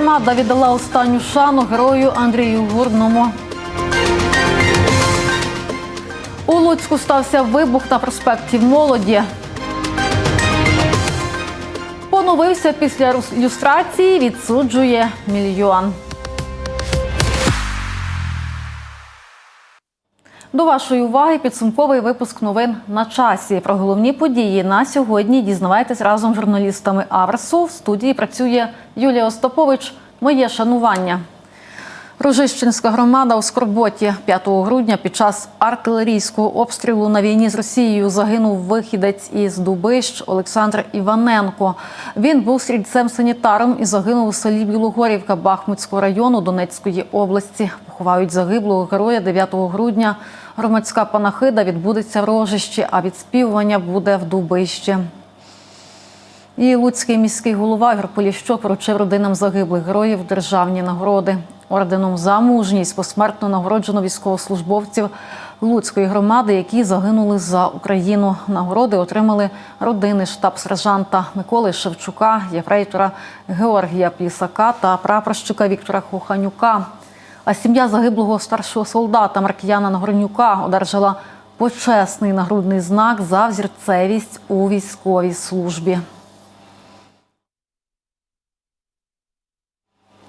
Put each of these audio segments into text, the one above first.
громада віддала останню шану герою Андрію Гурному. У Луцьку стався вибух на проспекті Молоді. Поновився після люстрації, відсуджує мільйон. До вашої уваги підсумковий випуск новин на часі. Про головні події на сьогодні дізнавайтесь разом з журналістами Аверсу. В студії працює Юлія Остапович. Моє шанування. Рожищенська громада у Скорботі 5 грудня під час артилерійського обстрілу на війні з Росією загинув вихідець із Дубищ Олександр Іваненко. Він був стрільцем-санітаром і загинув у селі Білогорівка Бахмутського району Донецької області. Поховають загиблого героя 9 грудня. Громадська панахида відбудеться в Рожищі, а відспівування буде в Дубищі. І Луцький міський голова Ігор Поліщук вручив родинам загиблих героїв державні нагороди. Орденом за мужність посмертно нагороджено військовослужбовців Луцької громади, які загинули за Україну. Нагороди отримали родини штаб-сержанта Миколи Шевчука, єфрейтора Георгія Плісака та прапорщика Віктора Хоханюка. А сім'я загиблого старшого солдата Маркіяна Нагорнюка одержала почесний нагрудний знак за взірцевість у військовій службі.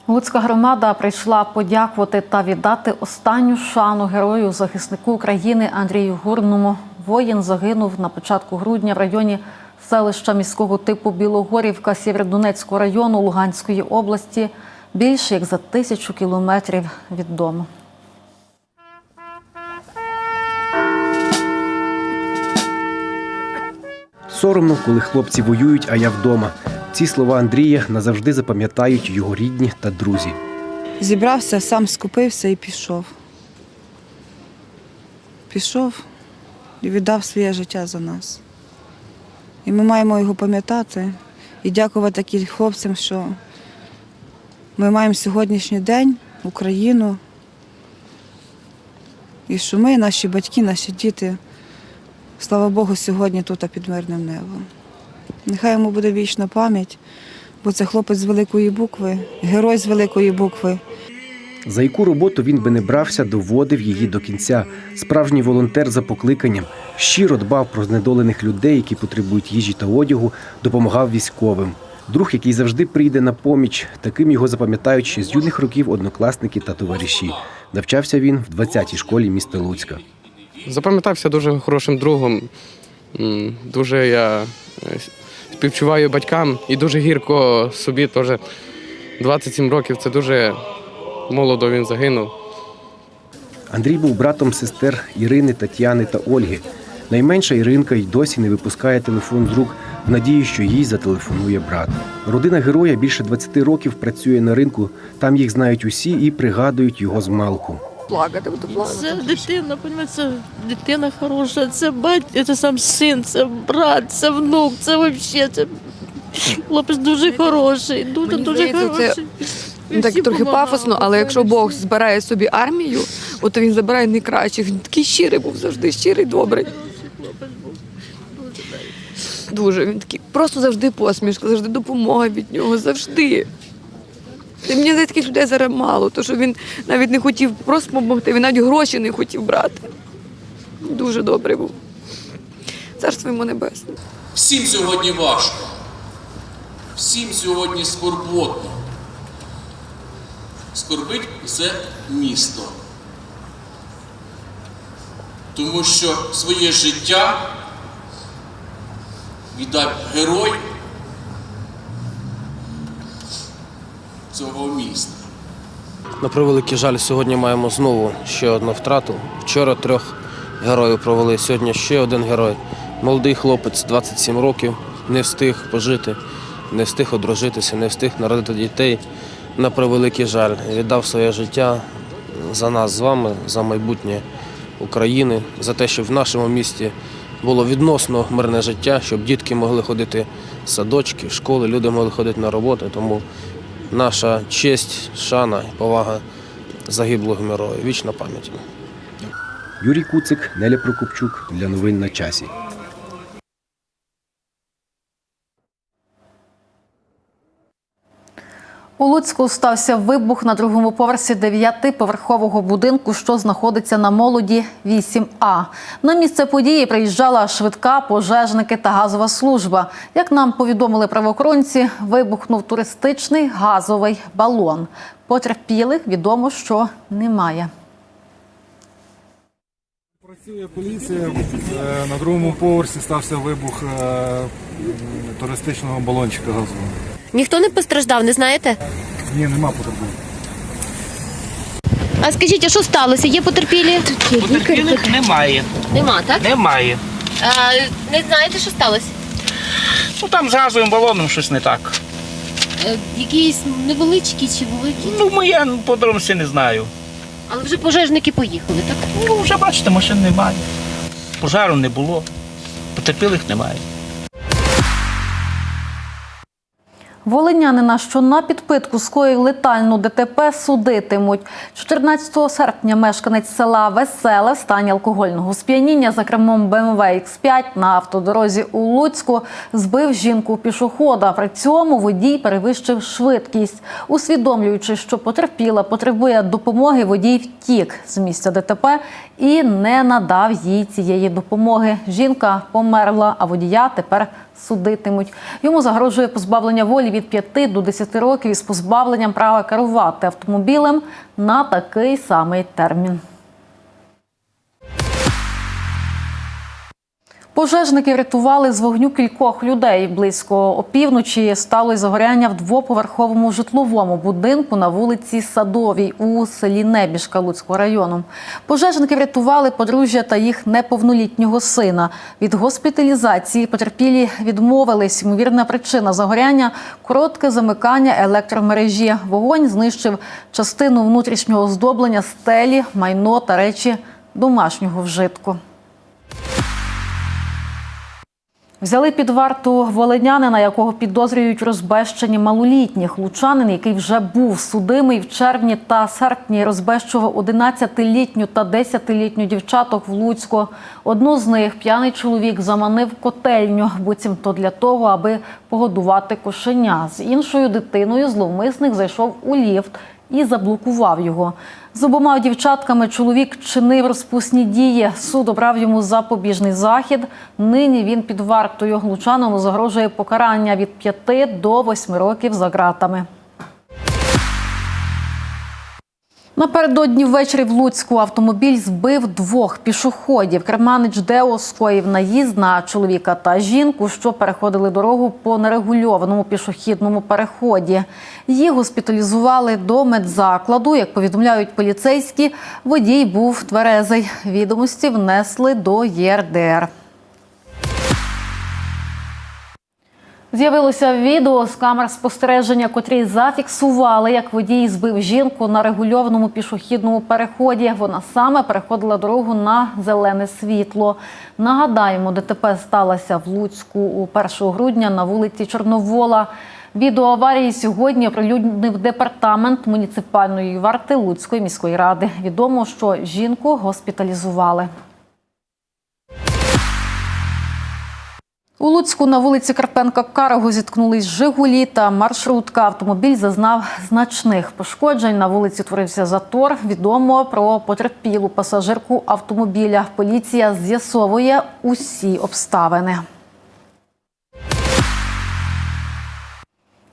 Луцька громада прийшла подякувати та віддати останню шану герою захиснику України Андрію Гурному. Воїн загинув на початку грудня в районі селища міського типу Білогорівка Сєвєродонецького району Луганської області більше як за тисячу кілометрів від дому. Соромно, коли хлопці воюють, а я вдома. Ці слова Андрія назавжди запам'ятають його рідні та друзі. Зібрався, сам скупився і пішов. Пішов і віддав своє життя за нас. І ми маємо його пам'ятати і дякувати таким хлопцям, що ми маємо сьогоднішній день Україну. І що ми, наші батьки, наші діти, слава Богу, сьогодні тут під мирним небом. Нехай йому буде вічна пам'ять, бо це хлопець з великої букви, герой з великої букви. За яку роботу він би не брався, доводив її до кінця. Справжній волонтер за покликанням щиро дбав про знедолених людей, які потребують їжі та одягу, допомагав військовим. Друг, який завжди прийде на поміч, таким його запам'ятають ще з юних років однокласники та товариші. Навчався він в 20-й школі міста Луцька. Запам'ятався дуже хорошим другом. Дуже я е, співчуваю батькам і дуже гірко собі теж 27 років. Це дуже молодо він загинув. Андрій був братом сестер Ірини, Тетяни та Ольги. Найменша Іринка й досі не випускає телефон з рук в надії, що їй зателефонує брат. Родина героя більше 20 років працює на ринку. Там їх знають усі і пригадують його з малку. Плакати, буду плакати. Це дитина, понімаєте, це дитина хороша, це батько, це сам син, це брат, це внук, це взагалі це хлопець дуже хороший, дуже Мені дуже здається, це, хороший. Він так трохи помагав, пафосно, але якщо Бог збирає собі армію, от він забирає найкращих. Він такий щирий був завжди, щирий, добрий. Дуже він такий, просто завжди посмішка, завжди допомога від нього, завжди. Мені здається, таких людей зараз мало, тому що він навіть не хотів просто допомогти, він навіть гроші не хотів брати. Дуже добрий був. Царство йому небесне. Всім сьогодні важко. Всім сьогодні скорботно. Скорбить усе місто. Тому що своє життя віддав герой цього міста. На превеликий жаль, сьогодні маємо знову ще одну втрату. Вчора трьох героїв провели, сьогодні ще один герой. Молодий хлопець, 27 років, не встиг пожити, не встиг одружитися, не встиг народити дітей. На превеликий жаль, віддав своє життя за нас з вами, за майбутнє України, за те, щоб в нашому місті було відносно мирне життя, щоб дітки могли ходити в садочки, в школи, люди могли ходити на роботу. Тому наша честь, шана і повага загиблого героя. Вічна пам'ять. Юрій Куцик, Неля Прокопчук для новин на часі. У Луцьку стався вибух на другому поверсі дев'ятиповерхового будинку, що знаходиться на молоді 8А. На місце події приїжджала швидка, пожежники та газова служба. Як нам повідомили правоохоронці, вибухнув туристичний газовий балон. Потерпілих відомо, що немає. Працює поліція. Е, На другому поверсі стався вибух е, туристичного балончика газового. Ніхто не постраждав, не знаєте? Ні, нема потерпілих. А скажіть, а що сталося? Є потерпілі? Потерпілих немає. Нема, так? Немає. А, не знаєте, що сталося? Ну там з газовим балоном щось не так. Е, якісь невеличкі чи великі? Ну, я подробності не знаю. Але вже пожежники поїхали, так? Ну, вже бачите, машин немає. Пожару не було. Потерпілих немає. Волинянина, що на підпитку скоїв летальну ДТП, судитимуть. 14 серпня мешканець села Веселе в стані алкогольного сп'яніння за кермом БМВ X5 на автодорозі у Луцьку збив жінку пішохода. При цьому водій перевищив швидкість. Усвідомлюючи, що потерпіла, потребує допомоги, водій втік з місця ДТП і не надав їй цієї допомоги. Жінка померла, а водія тепер судитимуть. Йому загрожує позбавлення волі від 5 до 10 років із позбавленням права керувати автомобілем на такий самий термін. Пожежники врятували з вогню кількох людей. Близько опівночі сталося загоряння в двоповерховому житловому будинку на вулиці Садовій у селі Небіжка Луцького району. Пожежники врятували подружжя та їх неповнолітнього сина. Від госпіталізації потерпілі відмовились. Ймовірна причина загоряння коротке замикання електромережі. Вогонь знищив частину внутрішнього оздоблення стелі, майно та речі домашнього вжитку. Взяли під варту волинянина, якого підозрюють у розбещенні малолітніх. Лучанин, який вже був судимий в червні та серпні, розбещував 11-літню та 10-літню дівчаток в Луцьку. Одну з них п'яний чоловік заманив котельню, буцімто для того, аби погодувати кошеня. З іншою дитиною зловмисник зайшов у ліфт і заблокував його. З обома дівчатками чоловік чинив розпусні дії. Суд обрав йому запобіжний захід. Нині він під вартою. Лучаному загрожує покарання від 5 до 8 років за ґратами. Напередодні ввечері в Луцьку автомобіль збив двох пішоходів. Керманич Део скоїв наїзд на чоловіка та жінку, що переходили дорогу по нерегульованому пішохідному переході. Їх госпіталізували до медзакладу. Як повідомляють поліцейські, водій був тверезий. Відомості внесли до ЄРДР. З'явилося відео з камер спостереження, котрі зафіксували, як водій збив жінку на регульованому пішохідному переході. Вона саме переходила дорогу на зелене світло. Нагадаємо, ДТП сталося в Луцьку у 1 грудня на вулиці Чорновола. Відео аварії сьогодні оприлюднив департамент муніципальної варти Луцької міської ради. Відомо, що жінку госпіталізували. У Луцьку на вулиці Карпенка Карого зіткнулись Жигулі та маршрутка. Автомобіль зазнав значних пошкоджень. На вулиці творився затор. Відомо про потерпілу пасажирку автомобіля. Поліція з'ясовує усі обставини.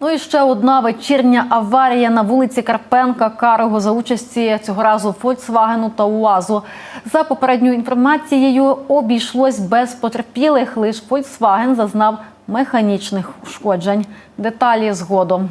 Ну і ще одна вечірня аварія на вулиці Карпенка Карого за участі цього разу Фольксвагену та УАЗу. За попередньою інформацією, обійшлось без потерпілих. Лише Фольксваген зазнав механічних ушкоджень. Деталі згодом.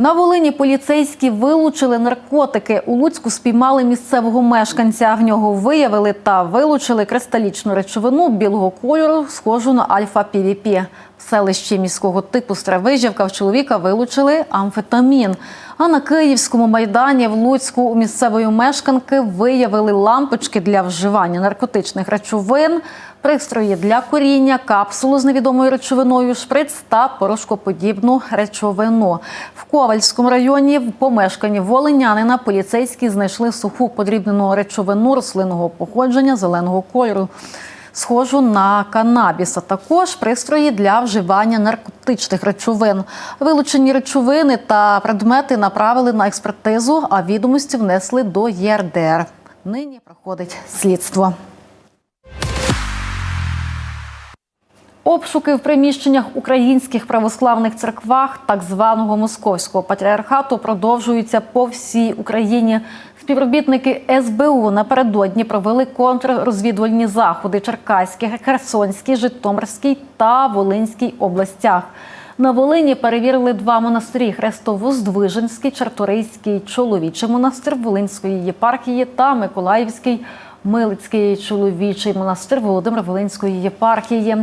На Волині поліцейські вилучили наркотики. У Луцьку спіймали місцевого мешканця. В нього виявили та вилучили кристалічну речовину білого кольору, схожу на альфа-півіпі. В селищі міського типу Стравижівка в чоловіка вилучили амфетамін. А на Київському майдані в Луцьку у місцевої мешканки виявили лампочки для вживання наркотичних речовин, пристрої для коріння, капсулу з невідомою речовиною, шприц та порошкоподібну речовину. В Ковальському районі в помешканні волинянина поліцейські знайшли суху подрібнену речовину рослинного походження зеленого кольору. схожу на канабіс, а також пристрої для вживання наркотичних речовин. Вилучені речовини та предмети направили на експертизу, а відомості внесли до ЄРДР. Нині проходить слідство. Обшуки в приміщеннях українських православних церквах так званого московського патріархату продовжуються по всій Україні. Співробітники СБУ напередодні провели контррозвідувальні заходи Черкаській, Херсонській, Житомирській та Волинській областях. На Волині перевірили два монастирі: Хрестово-Здвиженський, Чарторийський чоловічий монастир Волинської єпархії та Миколаївський Милицький чоловічий монастир Володимир Волинської єпархії.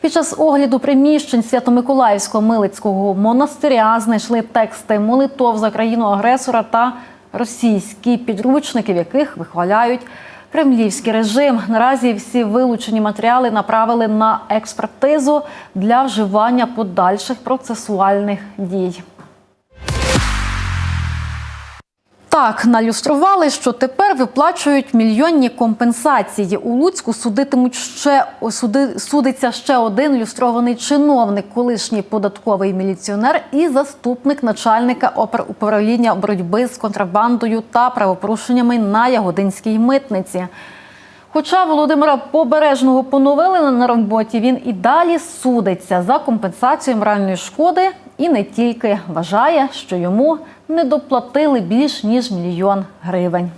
Під час огляду приміщень Свято-Миколаївського Милицького монастиря знайшли тексти молитов за країну агресора та російські підручники, в яких вихваляють кремлівський режим. Наразі всі вилучені матеріали направили на експертизу для вживання подальших процесуальних дій. Так, налюстрували, що тепер виплачують мільйонні компенсації. У Луцьку судитимуть ще суди, судиться ще один люстрований чиновник, колишній податковий міліціонер і заступник начальника оперуправління боротьби з контрабандою та правопорушеннями на Ягодинській митниці. Хоча Володимира Побережного поновили на роботі, він і далі судиться за компенсацію моральної шкоди і не тільки вважає, що йому не доплатили більш ніж мільйон гривень.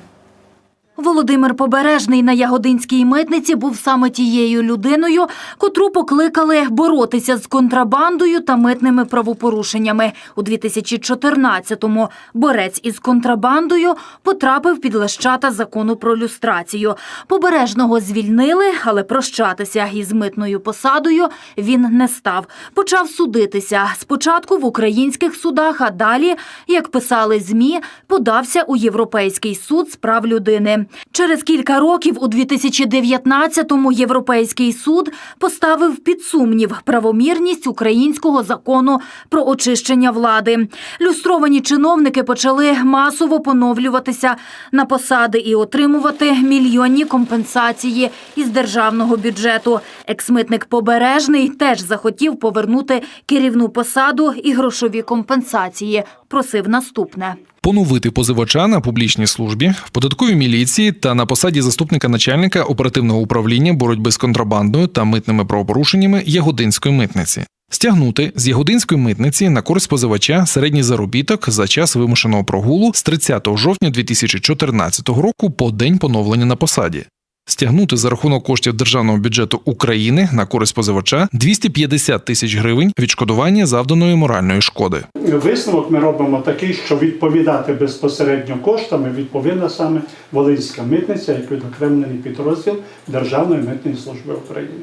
Володимир Побережний на Ягодинській митниці був саме тією людиною, котру покликали боротися з контрабандою та митними правопорушеннями. У 2014-му борець із контрабандою потрапив під лещата закону про люстрацію. Побережного звільнили, але прощатися із митною посадою він не став. Почав судитися спочатку в українських судах, а далі, як писали змі, подався у Європейський суд з прав людини. Через кілька років у 2019-му Європейський суд поставив під сумнів правомірність українського закону про очищення влади. Люстровані чиновники почали масово поновлюватися на посади і отримувати мільйонні компенсації із державного бюджету. Ексмитник Побережний теж захотів повернути керівну посаду і грошові компенсації. Просив наступне. Поновити позивача на публічній службі в податковій міліції та на посаді заступника начальника оперативного управління боротьби з контрабандою та митними правопорушеннями Ягодинської митниці. Стягнути з Ягодинської митниці на користь позивача середній заробіток за час вимушеного прогулу з 30 жовтня 2014 року по день поновлення на посаді. Стягнути за рахунок коштів державного бюджету України на користь позивача 250 тисяч гривень відшкодування завданої моральної шкоди. Висновок ми робимо такий, що відповідати безпосередньо коштами відповідна саме Волинська митниця як відокремлений підрозділ Державної митної служби України.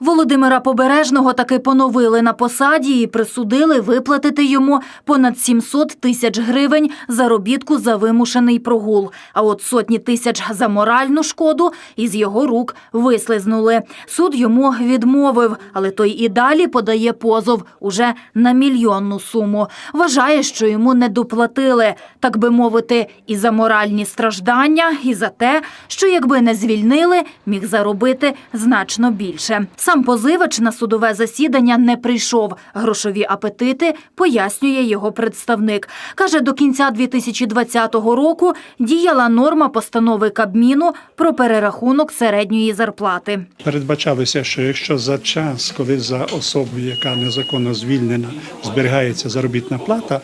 Володимира Побережного таки поновили на посаді і присудили виплатити йому понад 700 тисяч гривень заробітку за вимушений прогул. А от сотні тисяч за моральну шкоду із його рук вислизнули. Суд йому відмовив, але той і далі подає позов уже на мільйонну суму. Вважає, що йому не доплатили, так би мовити, і за моральні страждання, і за те, що якби не звільнили, міг заробити значно більше. Сам позивач на судове засідання не прийшов. Грошові апетити пояснює його представник. Каже, до кінця 2020 року діяла норма постанови Кабміну про перерахунок середньої зарплати. Передбачалося, що якщо за час, коли за особу, яка незаконно звільнена, зберігається заробітна плата,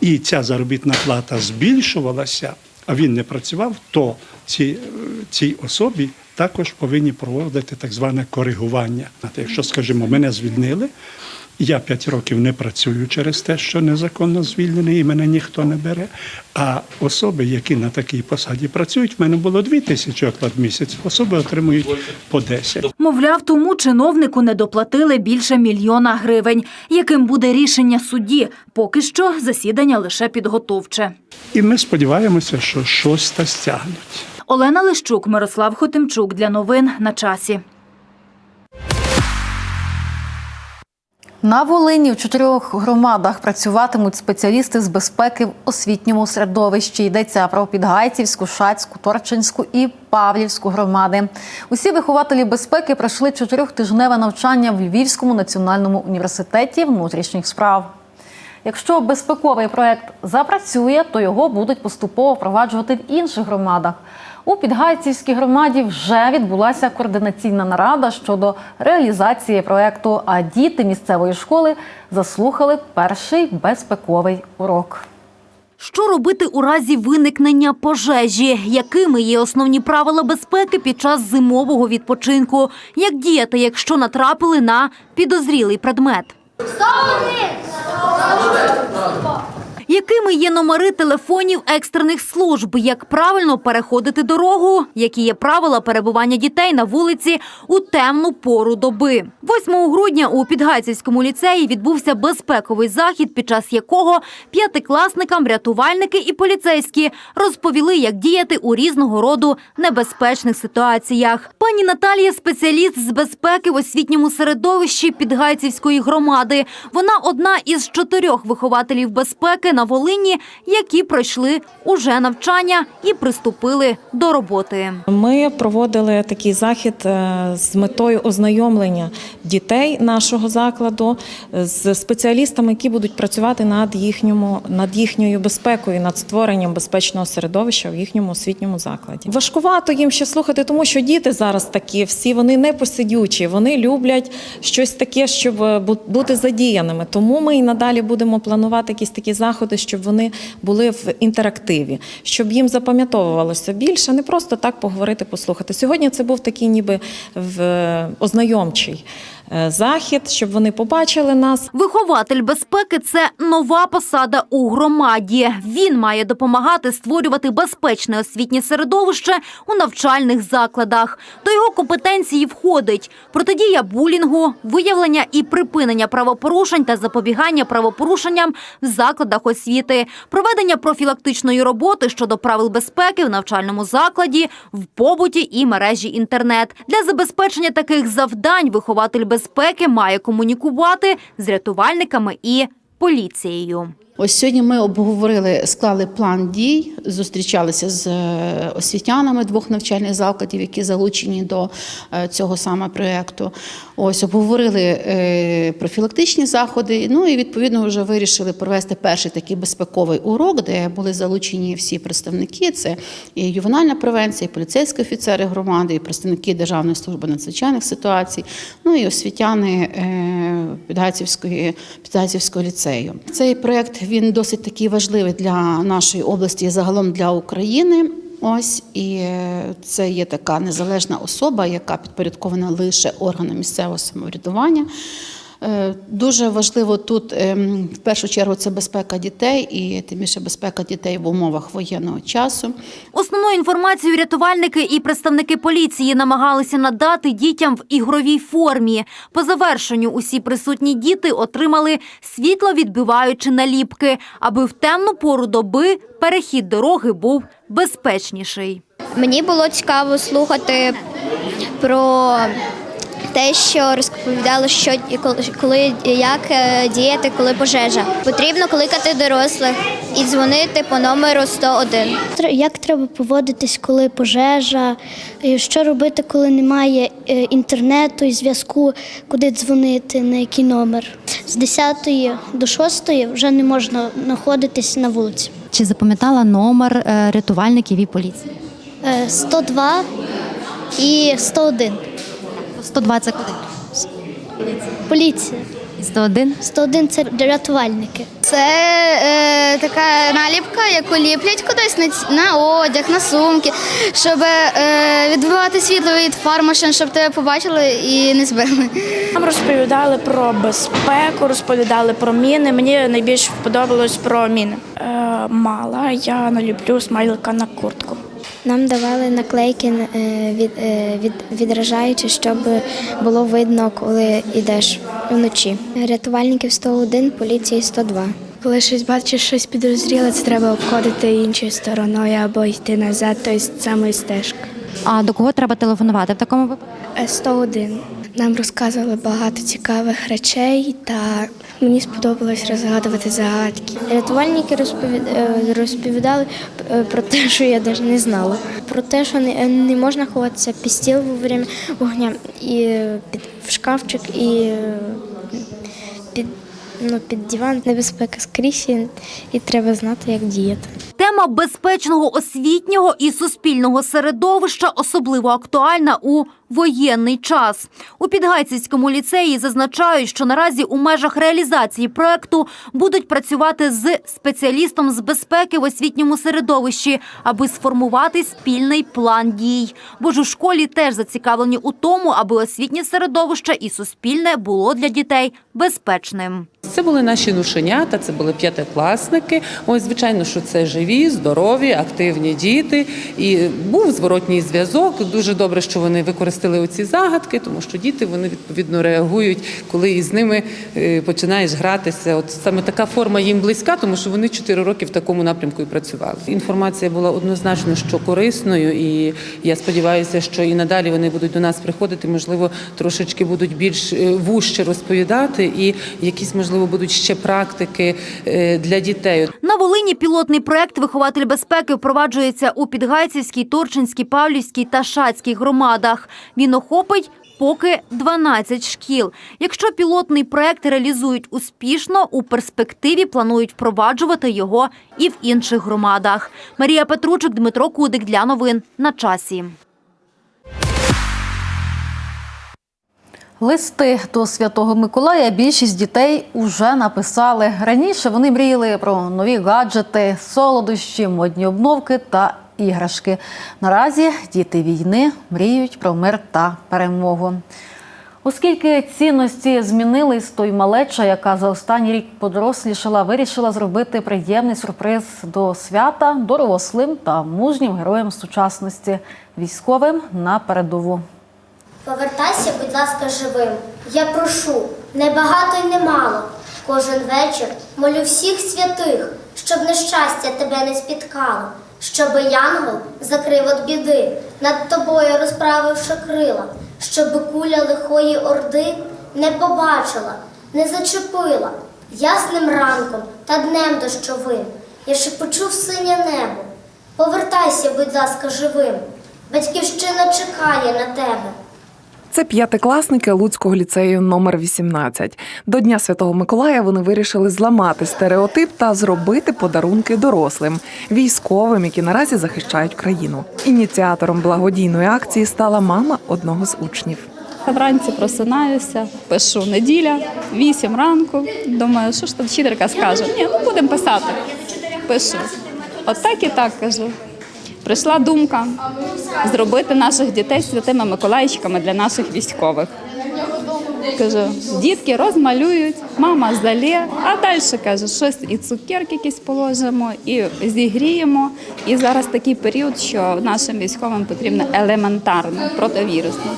і ця заробітна плата збільшувалася, а він не працював, то цій, цій особі також повинні проводити так зване коригування. Якщо, скажімо, мене звільнили, я 5 років не працюю через те, що незаконно звільнений, і мене ніхто не бере. А особи, які на такій посаді працюють, в мене було 2 тисячі оклад місяць, особи отримують по 10. Мовляв, тому чиновнику не доплатили більше мільйона гривень. Яким буде рішення судді? Поки що засідання лише підготовче. І ми сподіваємося, що щось та стягнуть. Олена Лищук, Мирослав Хотимчук для новин на часі. На Волині в чотирьох громадах працюватимуть спеціалісти з безпеки в освітньому середовищі. Йдеться про Підгайцівську, Шацьку, Торчинську і Павлівську громади. Усі вихователі безпеки пройшли чотирьохтижневе навчання в Львівському національному університеті внутрішніх справ. Якщо безпековий проект запрацює, то його будуть поступово впроваджувати в інших громадах. У Підгайцівській громаді вже відбулася координаційна нарада щодо реалізації проекту. А діти місцевої школи заслухали перший безпековий урок. Що робити у разі виникнення пожежі? Якими є основні правила безпеки під час зимового відпочинку? Як діяти, якщо натрапили на підозрілий предмет? Сто один! Якими є номери телефонів екстрених служб? Як правильно переходити дорогу? Які є правила перебування дітей на вулиці у темну пору доби? 8 грудня у Підгайцівському ліцеї відбувся безпековий захід, під час якого п'ятикласникам рятувальники і поліцейські розповіли, як діяти у різного роду небезпечних ситуаціях. Пані Наталія спеціаліст з безпеки в освітньому середовищі Підгайцівської громади. Вона одна із чотирьох вихователів безпеки на Волині, які пройшли уже навчання і приступили до роботи. Ми проводили такий захід е, з метою ознайомлення дітей нашого закладу з спеціалістами, які будуть працювати над їхньому над їхньою безпекою, над створенням безпечного середовища в їхньому освітньому закладі. Важкувато їм ще слухати, тому що діти зараз такі, всі вони не посидючі, вони люблять щось таке, щоб е, бу- бути задіяними. Тому ми і надалі будемо планувати якісь такі заходи, щоб вони були в інтерактиві, щоб їм запам'ятовувалося більше, не просто так поговорити, послухати. Сьогодні це був такий, ніби в е, ознайомчий захід, щоб вони побачили нас. Вихователь безпеки це нова посада у громаді. Він має допомагати створювати безпечне освітнє середовище у навчальних закладах. До його компетенції входить протидія булінгу, виявлення і припинення правопорушень та запобігання правопорушенням в закладах освіти, проведення профілактичної роботи щодо правил безпеки в навчальному закладі, в побуті і мережі інтернет. Для забезпечення таких завдань вихователь безпеки має комунікувати з рятувальниками і поліцією. Ось сьогодні ми обговорили, склали план дій, зустрічалися з е, освітянами двох навчальних закладів, які залучені до е, цього саме проєкту. Ось обговорили е, профілактичні заходи. Ну і відповідно вже вирішили провести перший такий безпековий урок, де були залучені всі представники. Це і ювенальна превенція, і поліцейські офіцери громади, і представники Державної служби надзвичайних ситуацій, ну і освітяни Підгайцівської ліцею. Цей проєкт він досить такий важливий для нашої області і загалом для України. Ось і е, це є така незалежна особа, яка підпорядкована лише органам місцевого самоврядування. Е, Дуже важливо тут ем, в першу чергу це безпека дітей, і тим більше безпека дітей в умовах воєнного часу. Основну інформацію рятувальники і представники поліції намагалися надати дітям в ігровій формі. По завершенню усі присутні діти отримали світловідбиваючі наліпки, аби в темну пору доби перехід дороги був безпечніший. Мені було цікаво слухати про те, що розповідали, що і коли- коли як е, діяти, коли пожежа. Потрібно кликати дорослих і дзвонити по номеру 101. Як треба поводитись, коли пожежа, що робити, коли немає е, інтернету і зв'язку, куди дзвонити, на який номер. З 10 до 6 вже не можна знаходитись на вулиці. Чи запам'ятала номер е, рятувальників і поліції? Е, 102 і 101. 102 це куди? Поліція. І 101? 101 – це рятувальники. Це е, така наліпка, яку ліплять кудись на, на одяг, на сумки, щоб е, відбивати світло від фар машин, щоб тебе побачили і не збили. Нам розповідали про безпеку, розповідали про міни. Мені найбільше сподобалось про міни. Е, мала, я налюблю смайлика на куртку. Нам давали наклейки е, від, е, від, відражаючи, щоб було видно, коли йдеш вночі. Рятувальників 101, поліції 102. Коли щось бачиш, щось підозріле, це треба обходити іншою стороною або йти назад, тобто самою стежкою. А до кого треба телефонувати в такому випадку? Е, 101. Нам розказували багато цікавих речей, та мені сподобалось розгадувати загадки. Рятувальники е, розповідали е, про те, що я навіть не знала. Про те, що не, можна ховатися під стіл во время вогня, і е, під шкафчик, і під, ну, під диван. Небезпека скрізь, і треба знати, як діяти. Тема безпечного освітнього і суспільного середовища особливо актуальна у воєнний час. У Підгайцівському ліцеї зазначають, що наразі у межах реалізації проекту будуть працювати з спеціалістом з безпеки в освітньому середовищі, аби сформувати спільний план дій. Бо ж у школі теж зацікавлені у тому, аби освітнє середовище і суспільне було для дітей безпечним. Це були наші нушенята, це були п'ятикласники. Ось, звичайно, що це живі, здорові, активні діти. І був зворотній зв'язок. Дуже добре, що вони використали оці загадки, тому що діти вони відповідно реагують, коли із ними е, починаєш гратися. От саме така форма їм близька, тому що вони чотири роки в такому напрямку і працювали. Інформація була однозначно що корисною, і я сподіваюся, що і надалі вони будуть до нас приходити. Можливо, трошечки будуть більш вужче розповідати, і якісь можливо будуть ще практики е, для дітей. На Волині пілотний проект Вихователь безпеки впроваджується у Підгайцівській, Торчинській, Павлівській та Шацькій громадах. Він охопить поки 12 шкіл. Якщо пілотний проект реалізують успішно, у перспективі планують впроваджувати його і в інших громадах. Марія Петручик, Дмитро Кудик для новин на часі. Листи до Святого Миколая більшість дітей уже написали. Раніше вони мріяли про нові гаджети, солодощі, модні обновки та іграшки. Наразі діти війни мріють про мир та перемогу. Оскільки цінності змінились, то й малеча, яка за останній рік подорослішала, вирішила зробити приємний сюрприз до свята дорослим та мужнім героям сучасності, військовим на передову. Повертайся, будь ласка, живим. Я прошу, не багато й не мало. Кожен вечір молю всіх святих, щоб нещастя тебе не спіткало, щоби янгол закрив від біди, над тобою розправивши крила, щоби куля лихої орди не побачила, не зачепила. Ясним ранком та днем дощовим я шепочу в синє небо. Повертайся, будь ласка, живим. Батьківщина чекає на тебе. Це п'ятикласники Луцького ліцею номер 18. До Дня Святого Миколая вони вирішили зламати стереотип та зробити подарунки дорослим, військовим, які наразі захищають країну. Ініціатором благодійної акції стала мама одного з учнів. Вранці просинаюся, пишу неділя, 8 ранку. Думаю, що ж там вчителька скаже? Ні, ну будемо писати. Пишу. От так і так кажу. Прийшла думка зробити наших дітей святими Миколаївчиками для наших військових. Кажу, дітки розмалюють, мама залє, а далі каже, щось і цукерки якісь положимо, і зігріємо. І зараз такий період, що нашим військовим потрібно елементарно противірусно.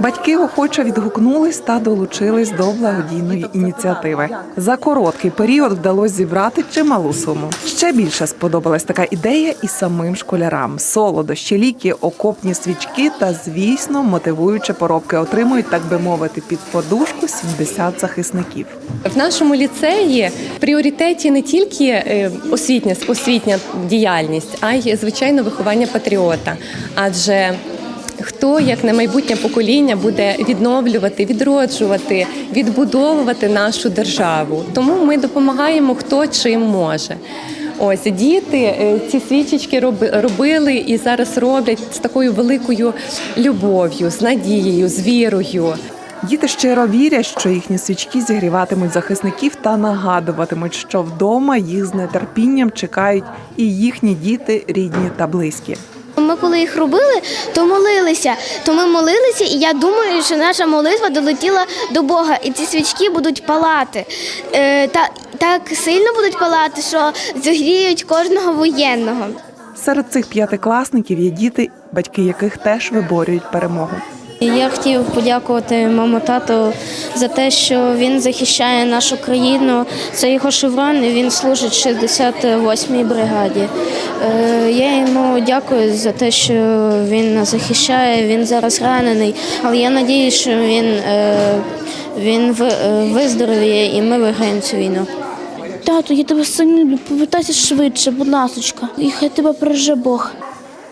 Батьки охоче відгукнулись та долучились до благодійної ініціативи. За короткий період вдалося зібрати чималу суму. Ще більше сподобалась така ідея і самим школярам. Солодощі, ліки, окопні свічки та, звісно, мотивуючі поробки отримують, так би мовити, під подушку 70 захисників. В нашому ліцеї пріоритеті не тільки е, освітня, освітня діяльність, а й звичайно виховання патріота. Адже хто, як на майбутнє покоління, буде відновлювати, відроджувати, відбудовувати нашу державу. Тому ми допомагаємо хто чим може. Ось діти е, ці свічечки роби- робили і зараз роблять з такою великою любов'ю, з надією, з вірою. Діти щиро вірять, що їхні свічки зігріватимуть захисників та нагадуватимуть, що вдома їх з нетерпінням чекають і їхні діти, рідні та близькі. Ми коли їх робили, то молилися. То ми молилися, і я думаю, що наша молитва долетіла до Бога, і ці свічки будуть палати. Е, та так сильно будуть палати, що зігріють кожного воєнного. Серед цих п'ятикласників є діти, батьки яких теж виборюють перемогу. Я хотів подякувати маму тату за те, що він захищає нашу країну. Це його шеврон, і він служить 68-й бригаді. Е, Я йому дякую за те, що він нас захищає. Він зараз ранений, але я сподіваюся, що він, е, він е, виздоровіє і ми виграємо цю війну. Тату, я тебе сильно люблю. Повертайся швидше, будь ласочка. І хай тебе береже Бог.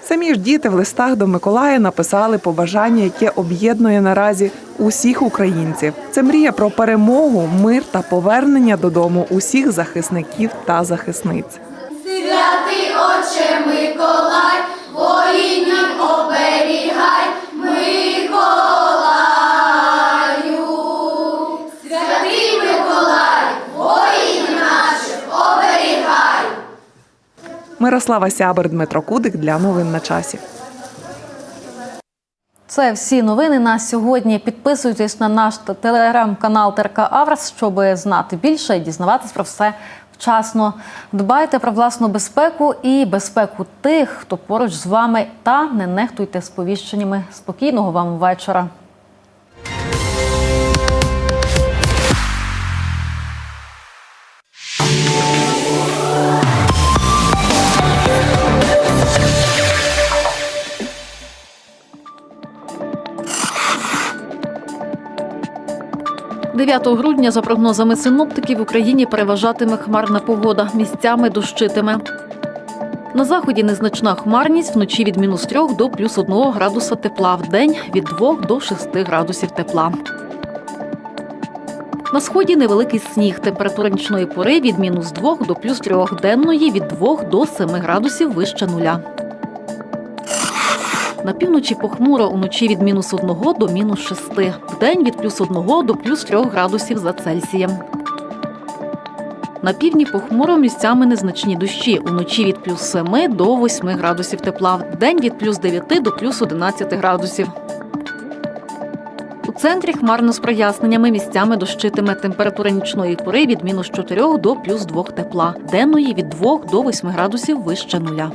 Самі ж діти в листах до Миколая написали побажання, яке об'єднує наразі усіх українців. Це мрія про перемогу, мир та повернення додому усіх захисників та захисниць. Святий Отче Миколай, воїнів оберігай, Мирослава Сябер, Дмитро Кудик для новин на часі. Це всі новини на сьогодні. Підписуйтесь на наш телеграм-канал ТРК Аврас, щоб знати більше і дізнаватись про все вчасно. Дбайте про власну безпеку і безпеку тих, хто поруч з вами, та не нехтуйте сповіщеннями. Спокійного вам вечора. – 9 грудня, за прогнозами синоптиків, в Україні переважатиме хмарна погода. Місцями дощитиме. На заході незначна хмарність вночі від мінус 3 до плюс 1 градуса тепла, в день від 2 до 6 градусів тепла. На сході невеликий сніг. Температура нічної пори від мінус 2 до плюс 3, денної від 2 до 7 градусів вище нуля. На півночі похмуро уночі від мінус 1 до мінус 6. Вдень від плюс 1 до плюс 3 градусів за Цельсієм. На півдні похмуро місцями незначні дощі. Уночі від плюс 7 до 8 градусів тепла. Вдень від плюс 9 до плюс 11 градусів. У центрі хмарно з проясненнями місцями дощитиме температура нічної пори від мінус 4 до плюс 2 тепла. Денної від 2 до 8 градусів вище нуля.